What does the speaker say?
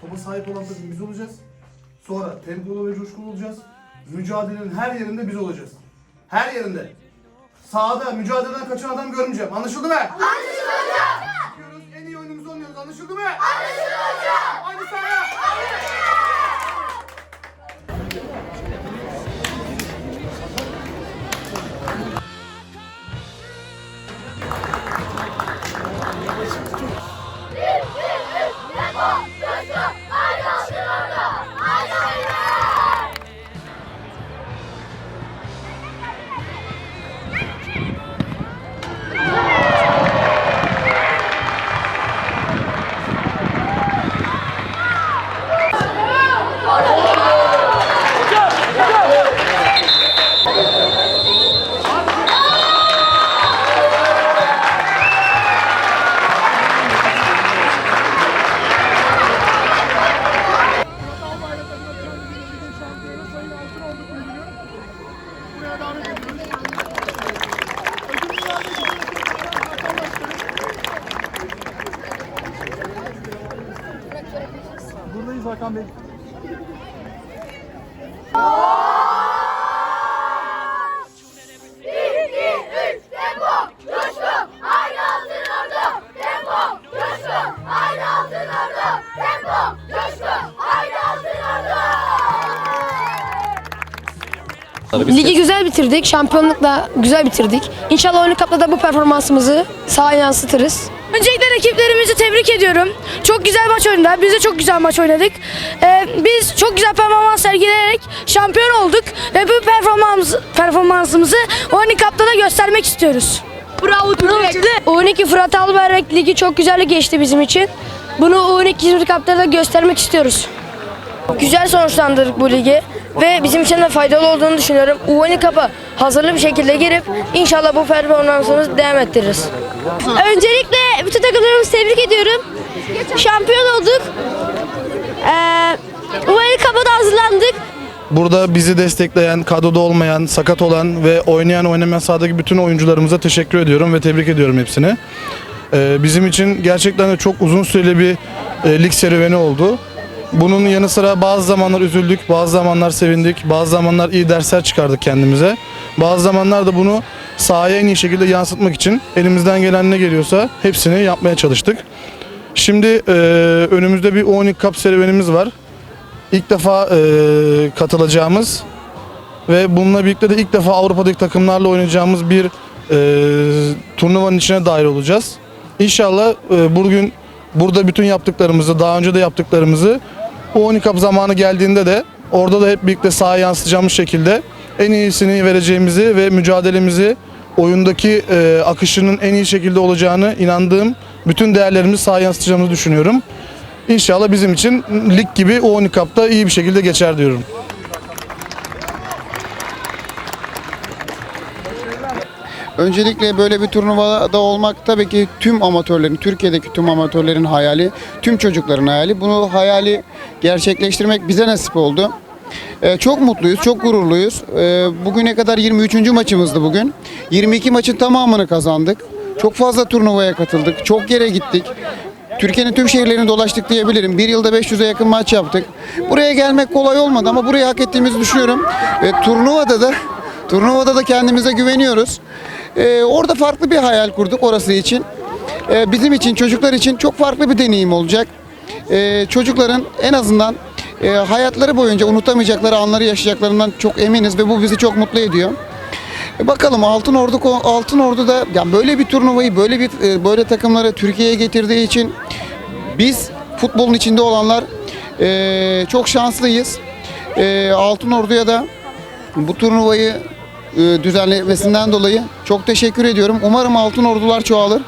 Topa sahip olan takım biz olacağız. Sonra tempolu ve coşkulu olacağız. Mücadelenin her yerinde biz olacağız. Her yerinde. Sahada mücadeleden kaçan adam görmeyeceğim. Anlaşıldı mı? Anlaşıldı hocam. En iyi oyunumuzu oynuyoruz. Anlaşıldı mı? Anlaşıldı hocam. Hadi sahaya. Aynı altın ordu. Ligi güzel bitirdik. Şampiyonlukla güzel bitirdik. İnşallah Oyun Cup'ta da bu performansımızı sahaya yansıtırız. Öncelikle rakiplerimizi tebrik ediyorum. Çok güzel maç oynadılar. Biz de çok güzel maç oynadık. Ee, biz çok güzel performans sergileyerek şampiyon olduk ve bu performans performansımızı Oyun Cup'ta da göstermek istiyoruz. Bravo U12 Fırat Albayrak Ligi çok güzel geçti bizim için. Bunu U12 İzmir Cup'ta da göstermek istiyoruz. Güzel sonuçlandırdık bu ligi ve bizim için de faydalı olduğunu düşünüyorum. U12 Cup'a hazırlı bir şekilde girip inşallah bu performansımızı devam ettiririz. Öncelikle bütün takımlarımızı tebrik ediyorum. Şampiyon olduk. Ee, Oyun Cup'a da hazırlandık. Burada bizi destekleyen, kadroda olmayan, sakat olan ve oynayan oynamayan sahadaki bütün oyuncularımıza teşekkür ediyorum ve tebrik ediyorum hepsini. Ee, bizim için gerçekten de çok uzun süreli bir e, lig serüveni oldu. Bunun yanı sıra bazı zamanlar üzüldük, bazı zamanlar sevindik, bazı zamanlar iyi dersler çıkardık kendimize. Bazı zamanlar da bunu sahaya en iyi şekilde yansıtmak için elimizden gelen ne geliyorsa hepsini yapmaya çalıştık. Şimdi e, önümüzde bir U12 Cup serüvenimiz var. İlk defa e, katılacağımız ve bununla birlikte de ilk defa Avrupa'daki takımlarla oynayacağımız bir e, turnuvanın içine dahil olacağız. İnşallah e, bugün burada bütün yaptıklarımızı, daha önce de yaptıklarımızı U12 Cup zamanı geldiğinde de orada da hep birlikte sahaya yansıtacağımız şekilde en iyisini vereceğimizi ve mücadelemizi oyundaki e, akışının en iyi şekilde olacağını inandığım bütün değerlerimizi sahaya yansıtacağımızı düşünüyorum. İnşallah bizim için lig gibi U12 Cup'ta iyi bir şekilde geçer diyorum. Öncelikle böyle bir turnuvada olmak tabii ki tüm amatörlerin, Türkiye'deki tüm amatörlerin hayali, tüm çocukların hayali. Bunu hayali gerçekleştirmek bize nasip oldu. Ee, çok mutluyuz, çok gururluyuz. Ee, bugüne kadar 23. maçımızdı bugün. 22 maçın tamamını kazandık. Çok fazla turnuvaya katıldık, çok yere gittik. Türkiye'nin tüm şehirlerini dolaştık diyebilirim. Bir yılda 500'e yakın maç yaptık. Buraya gelmek kolay olmadı ama burayı hak ettiğimizi düşünüyorum. Ve turnuvada da turnuvada da kendimize güveniyoruz. Ee, orada farklı bir hayal kurduk orası için. Ee, bizim için, çocuklar için çok farklı bir deneyim olacak. Ee, çocukların en azından e, hayatları boyunca unutamayacakları anları yaşayacaklarından çok eminiz ve bu bizi çok mutlu ediyor. E, Bakalım Altın Ordu Altın Ordu da yani böyle bir turnuvayı böyle bir e, böyle takımları Türkiye'ye getirdiği için biz futbolun içinde olanlar e, çok şanslıyız. E, Altın Ordu'ya da bu turnuvayı e, düzenlemesinden dolayı çok teşekkür ediyorum. Umarım Altın Ordular çoğalır.